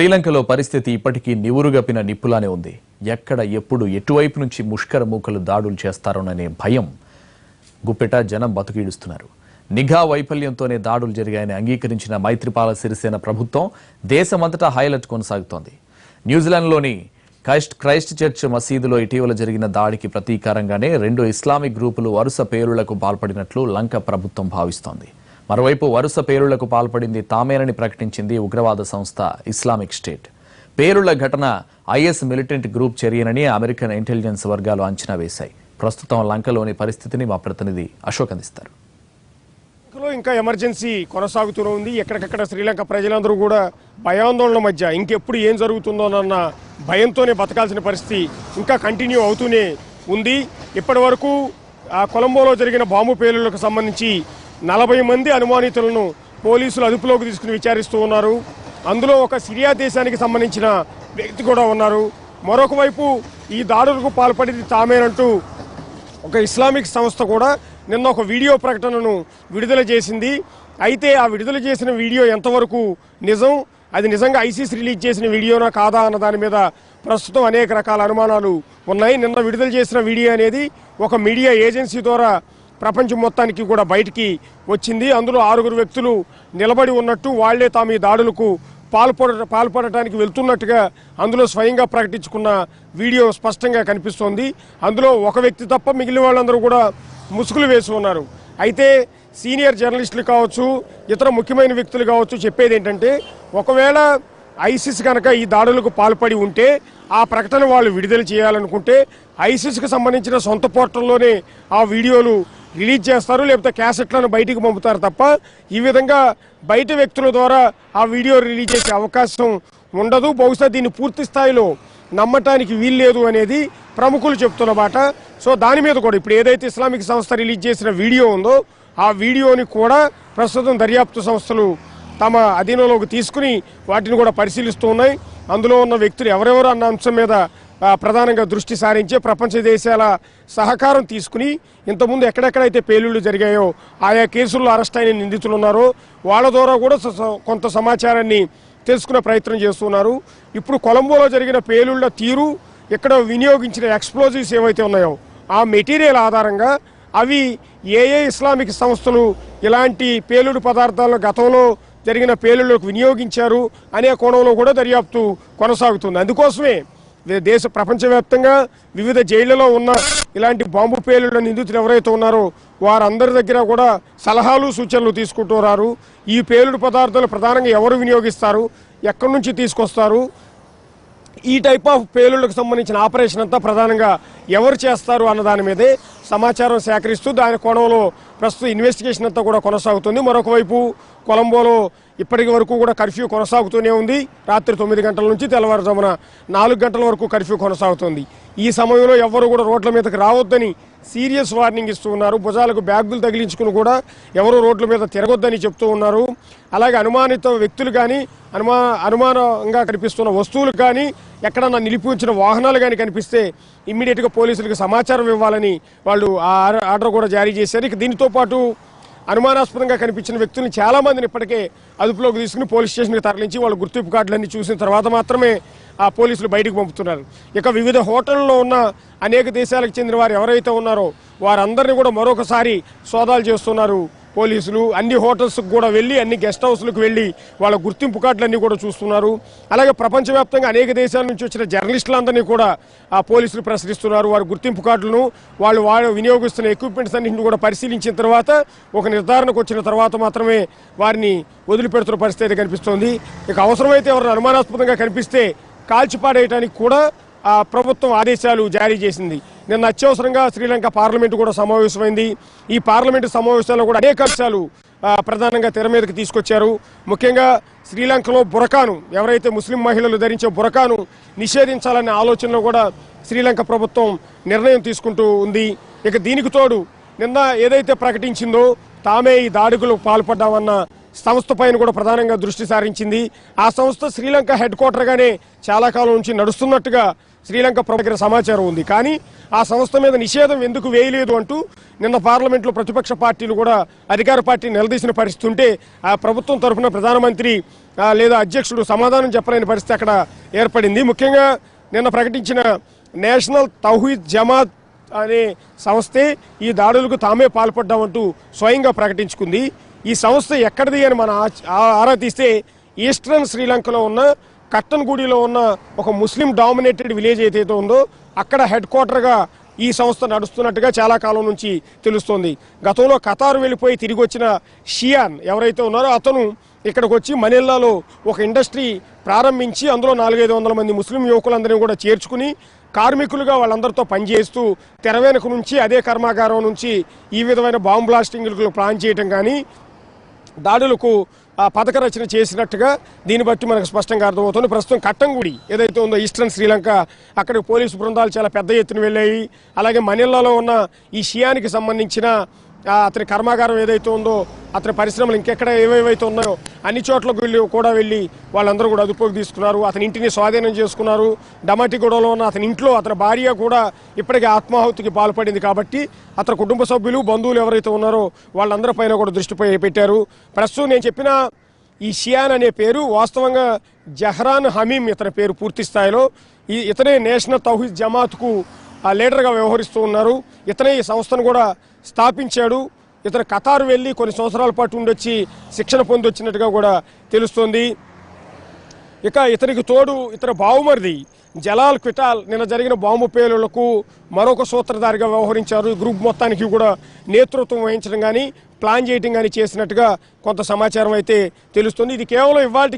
శ్రీలంకలో పరిస్థితి ఇప్పటికీ నివురుగపిన నిప్పులానే ఉంది. ఎక్కడ ఎప్పుడు ఎటువైపు నుంచి ముష్కర మూకలు దాడులు చేస్తారోననే భయం గుప్పెట జనం బతుకీడుస్తున్నారు. నిఘా వైఫల్యంతోనే దాడులు జరిగాయని అంగీకరించిన మైత్రిపాల సిరిసేన ప్రభుత్వం దేశమంతటా హైలైట్ కొనసాగుతోంది. న్యూజిలాండ్లోని క్రైస్ట్ క్రైస్ట్ చర్చ్ మసీదులో ఇటీవల జరిగిన దాడికి ప్రతీకారంగానే రెండు ఇస్లామిక్ గ్రూపులు వరుస పేరులకు పాల్పడినట్లు లంక ప్రభుత్వం భావిస్తోంది. మరోవైపు వరుస పేలుళ్ళకు పాల్పడింది తామేనని ప్రకటించింది ఉగ్రవాద సంస్థ ఇస్లామిక్ స్టేట్. పేలుళ్ళ ఘటన ఐఎస్ మిలిటెంట్ గ్రూప్ చర్యనని అమెరికన్ ఇంటెలిజెన్స్ వర్గాలు అంచనా వేశాయి. ప్రస్తుతం లంకలోని పరిస్థితిని మా ప్రతినిధి అశోక్ అందిస్తారు. శ్రీలంకలో ఇంకా ఎమర్జెన్సీ కొనసాగుతూనే ఉంది. ఎక్కడికక్కడ శ్రీలంక ప్రజలందరూ కూడా భయాందోళన మధ్య ఇంకెప్పుడు ఏం జరుగుతుందోనన్న భయంతోనే బతకాల్సిన పరిస్థితి ఇంకా కంటిన్యూ అవుతూనే ఉంది. ఇప్పటి వరకు ఆ కొలంబోలో జరిగిన బాంబు పేలులకు సంబంధించి నలభై మంది అనుమానితులను పోలీసులు అదుపులోకి తీసుకుని విచారిస్తూ ఉన్నారు. అందులో ఒక సిరియా దేశానికి సంబంధించిన వ్యక్తి కూడా ఉన్నారు. మరొక వైపు ఈ దాడులకు పాల్పడింది తామేనంటూ ఒక ఇస్లామిక్ సంస్థ కూడా నిన్న ఒక వీడియో ప్రకటనను విడుదల చేసింది. అయితే ఆ విడుదల చేసిన వీడియో ఎంతవరకు నిజం? అది నిజంగా ఐసీస్ రిలీజ్ చేసిన వీడియోనా కాదా అన్న దాని మీద ప్రస్తుతం అనేక రకాల అనుమానాలు ఉన్నాయి. నిన్న విడుదల చేసిన వీడియో అనేది ఒక మీడియా ఏజెన్సీ ద్వారా ప్రపంచం మొత్తానికి కూడా బయటికి వచ్చింది. అందులో ఆరుగురు వ్యక్తులు నిలబడి ఉన్నట్టు వాళ్ళే తాము ఈ దాడులకు పాల్పడ పాల్పడటానికి వెళ్తున్నట్టుగా అందులో స్వయంగా ప్రకటించుకున్న వీడియో స్పష్టంగా కనిపిస్తోంది. అందులో ఒక వ్యక్తి తప్ప మిగిలిన వాళ్ళందరూ కూడా ముసుగులు వేసి ఉన్నారు. అయితే సీనియర్ జర్నలిస్టులు కావచ్చు ఇతర ముఖ్యమైన వ్యక్తులు కావచ్చు చెప్పేది ఏంటంటే ఒకవేళ ఐసిస్ కనుక ఈ దాడులకు పాల్పడి ఉంటే ఆ ప్రకటన వాళ్ళు విడుదల చేయాలనుకుంటే ఐసిస్కి సంబంధించిన సొంత పోర్టల్లోనే ఆ వీడియోలు రిలీజ్ చేస్తారు లేకపోతే క్యాసెట్లను బయటికి పంపుతారు తప్ప ఈ విధంగా బయట వ్యక్తుల ద్వారా ఆ వీడియో రిలీజ్ చేసే అవకాశం ఉండదు. బహుశా దీన్ని పూర్తి స్థాయిలో నమ్మటానికి వీల్లేదు అనేది ప్రముఖులు చెప్తున్నమాట సో దాని మీద కూడా ఇప్పుడు ఏదైతే ఇస్లామిక్ సంస్థ రిలీజ్ చేసిన వీడియో ఉందో ఆ వీడియోని కూడా ప్రస్తుతం దర్యాప్తు సంస్థలు తమ అధీనంలోకి తీసుకుని వాటిని కూడా పరిశీలిస్తూ ఉన్నాయి. అందులో ఉన్న వ్యక్తులు ఎవరెవరు అన్న అంశం మీద ప్రధానంగా దృష్టి సారించి ప్రపంచ దేశాల సహకారం తీసుకుని ఇంతకుముందు ఎక్కడెక్కడైతే పేలుళ్ళు జరిగాయో ఆయా కేసుల్లో అరెస్ట్ అయిన నిందితులు ఉన్నారో వాళ్ళ ద్వారా కూడా కొంత సమాచారాన్ని తెలుసుకునే ప్రయత్నం చేస్తున్నారు ఇప్పుడు కొలంబోలో జరిగిన పేలుళ్ళ తీరు ఇక్కడ వినియోగించిన ఎక్స్ప్లోజివ్స్ ఏవైతే ఉన్నాయో ఆ మెటీరియల్ ఆధారంగా అవి ఏ ఏ ఇస్లామిక్ సంస్థలు ఇలాంటి పేలుడు పదార్థాలను గతంలో జరిగిన పేలుళ్ళకు వినియోగించారు అనే కోణంలో కూడా దర్యాప్తు కొనసాగుతుంది. అందుకోసమే దేశ ప్రపంచవ్యాప్తంగా వివిధ జైళ్ళలో ఉన్న ఇలాంటి బాంబు పేలుళ్ళ నిందితులు ఎవరైతే ఉన్నారో వారందరి దగ్గర కూడా సలహాలు సూచనలు తీసుకుంటున్నారు ఈ పేలుడు పదార్థాలు ప్రధానంగా ఎవరు వినియోగిస్తారు? ఎక్కడి నుంచి తీసుకొస్తారు? ఈ టైప్ ఆఫ్ పేలుళ్ళకు సంబంధించిన ఆపరేషన్ అంతా ప్రధానంగా ఎవరు చేస్తారు అన్న దాని మీదే సమాచారం సేకరిస్తూ దాని కోణంలో ప్రస్తుతం ఇన్వెస్టిగేషన్ అంతా కూడా కొనసాగుతుంది. మరొక వైపు కొలంబోలో ఇప్పటికి వరకు కూడా కర్ఫ్యూ కొనసాగుతూనే ఉంది. రాత్రి తొమ్మిది గంటల నుంచి తెల్లవారుజామున నాలుగు గంటల వరకు కర్ఫ్యూ కొనసాగుతుంది. ఈ సమయంలో ఎవ్వరు కూడా రోడ్ల మీదకి రావద్దని సీరియస్ వార్నింగ్ ఇస్తూ ఉన్నారు. భుజాలకు బ్యాగులు తగిలించుకుని కూడా ఎవరు రోడ్ల మీద తిరగొద్దని చెప్తూ ఉన్నారు. అలాగే అనుమానిత వ్యక్తులు కానీ అనుమా అనుమానంగా కనిపిస్తున్న వస్తువులు కానీ ఎక్కడన్నా నిలిపి ఉంచిన వాహనాలు కానీ కనిపిస్తే ఇమ్మీడియట్గా పోలీసులకు సమాచారం ఇవ్వాలని వాళ్ళు ఆ ఆర్డర్- ఆర్డర్ కూడా జారీ చేశారు. ఇక దీనితో పాటు అనుమానాస్పదంగా కనిపించిన వ్యక్తుల్ని చాలా మందిని ఇప్పటికే అదుపులోకి తీసుకుని పోలీస్ స్టేషన్కి తరలించి వాళ్ళ గుర్తింపు కార్డులన్నీ చూసిన తర్వాత మాత్రమే ఆ పోలీసులు బయటకు పంపుతున్నారు. ఇక వివిధ హోటల్లో ఉన్న అనేక దేశాలకు చెందిన వారు ఎవరైతే ఉన్నారో వారందరినీ కూడా మరొకసారి సోదాలు చేస్తున్నారు పోలీసులు అన్ని హోటల్స్కి కూడా వెళ్ళి అన్ని గెస్ట్ హౌస్లకు వెళ్ళి వాళ్ళ గుర్తింపు కార్డులన్నీ కూడా చూస్తున్నారు. అలాగే ప్రపంచవ్యాప్తంగా అనేక దేశాల నుంచి వచ్చిన జర్నలిస్టులందరినీ కూడా ఆ పోలీసులు ప్రశ్నిస్తున్నారు. వారి గుర్తింపు కార్డులను వాళ్ళు వాళ్ళు వినియోగిస్తున్న ఎక్విప్మెంట్స్ అన్నింటిని కూడా పరిశీలించిన తర్వాత ఒక నిర్ధారణకు వచ్చిన తర్వాత మాత్రమే వారిని వదిలిపెడుతున్న పరిస్థితి కనిపిస్తోంది. ఇక అవసరమైతే ఎవరైనా అనుమానాస్పదంగా కనిపిస్తే కాల్చిపాడేయడానికి కూడా ఆ ప్రభుత్వం ఆదేశాలు జారీ చేసింది. నిన్న అత్యవసరంగా శ్రీలంక పార్లమెంటు కూడా సమావేశమైంది. ఈ పార్లమెంటు సమావేశాల్లో కూడా అనేక అంశాలు ప్రధానంగా తెర మీదకి తీసుకొచ్చారు. ముఖ్యంగా శ్రీలంకలో బురకాను ఎవరైతే ముస్లిం మహిళలు ధరించే బురకాను నిషేధించాలనే ఆలోచనలో కూడా శ్రీలంక ప్రభుత్వం నిర్ణయం తీసుకుంటూ ఉంది. ఇక దీనికి తోడు నిన్న ఏదైతే ప్రకటించిందో తామే ఈ దాడులకు పాల్పడ్డామన్న సంస్థ పైన కూడా ప్రధానంగా దృష్టి సారించింది. ఆ సంస్థ శ్రీలంక హెడ్ క్వార్టర్గానే చాలా కాలం నుంచి నడుస్తున్నట్టుగా శ్రీలంక ప్రభుత్వ సమాచారం ఉంది. కానీ ఆ సంస్థ మీద నిషేధం ఎందుకు వేయలేదు అంటూ నిన్న పార్లమెంట్లో ప్రతిపక్ష పార్టీలు కూడా అధికార పార్టీ నిలదీసిన పరిస్థితి ఉంటే ఆ ప్రభుత్వం తరఫున ప్రధానమంత్రి లేదా అధ్యక్షుడు సమాధానం చెప్పలేని పరిస్థితి అక్కడ ఏర్పడింది. ముఖ్యంగా నిన్న ప్రకటించిన నేషనల్ తౌహీద్ జమాత్ అనే సంస్థే ఈ దాడులకు తామే పాల్పడ్డామంటూ స్వయంగా ప్రకటించుకుంది. ఈ సంస్థ ఎక్కడిది అని మన ఆ- ఆరా తీస్తే ఈస్టర్న్ శ్రీలంకలో ఉన్న కట్టన్గూడిలో ఉన్న ఒక ముస్లిం డామినేటెడ్ విలేజ్ ఏదైతే ఉందో అక్కడ హెడ్ క్వార్టర్గా ఈ సంస్థ నడుస్తున్నట్టుగా చాలా కాలం నుంచి తెలుస్తోంది. గతంలో ఖతార్ వెళ్ళిపోయి తిరిగి వచ్చిన షియాన్ ఎవరైతే ఉన్నారో అతను ఇక్కడికి వచ్చి మనిల్లాలో ఒక ఇండస్ట్రీ ప్రారంభించి అందులో నాలుగైదు వందల మంది ముస్లిం యువకులందరినీ కూడా చేర్చుకుని కార్మికులుగా వాళ్ళందరితో పనిచేస్తూ తెర వెనుక నుంచి అదే కర్మాగారం నుంచి ఈ విధమైన బాంబు బ్లాస్టింగ్లకు ప్లాన్ చేయటం కానీ దాడులకు ఆ పథక రచన చేసినట్టుగా దీన్ని బట్టి మనకు స్పష్టంగా అర్థమవుతుంది. ప్రస్తుతం కట్టంగుడి ఏదైతే ఉందో ఈస్టర్న్ శ్రీలంక అక్కడికి పోలీసు బృందాలు చాలా పెద్ద ఎత్తున వెళ్ళాయి. అలాగే మనీలాలో ఉన్న ఈ షియానికి సంబంధించిన అతని కర్మాగారం ఏదైతే ఉందో అతని పరిశ్రమలు ఇంకెక్కడ ఏవేవైతే ఉన్నాయో అన్ని చోట్లకు వెళ్ళి కూడా వెళ్ళి వాళ్ళందరూ కూడా అదుపులోకి తీసుకున్నారు. అతని ఇంటిని స్వాధీనం చేసుకున్నారు. డమాటిగూడలో ఉన్న అతని ఇంట్లో అతని భార్య కూడా ఇప్పటికే ఆత్మాహుతికి పాల్పడింది కాబట్టి అతని కుటుంబ సభ్యులు బంధువులు ఎవరైతే ఉన్నారో వాళ్ళందరి పైన కూడా దృష్టి పెట్టారు. ప్రస్తుతం నేను చెప్పిన ఈ షియాన్ అనే పేరు వాస్తవంగా జహ్రాన్ హమీం ఇతని పేరు పూర్తి స్థాయిలో. ఈ ఇతనే నేషనల్ తౌహీద్ జమాత్కు ఆ లీడర్గా వ్యవహరిస్తూ ఉన్నారు. ఇతనే ఈ సంస్థను కూడా స్థాపించాడు. ఇతను ఖతారు వెళ్ళి కొన్ని సంవత్సరాల పాటు ఉండొచ్చి శిక్షణ పొంది వచ్చినట్టుగా కూడా తెలుస్తోంది. ఇక ఇతనికి తోడు ఇతర బావుమరిది జలాల్ క్విటాల్. నిన్న జరిగిన బాంబు పేలులకు మరొక సూత్రధారిగా వ్యవహరించారు. గ్రూప్ మొత్తానికి కూడా నేతృత్వం వహించడం కానీ ప్లాన్ చేయడం కానీ చేసినట్టుగా కొంత సమాచారం అయితే తెలుస్తుంది. ఇది కేవలం ఇవాళ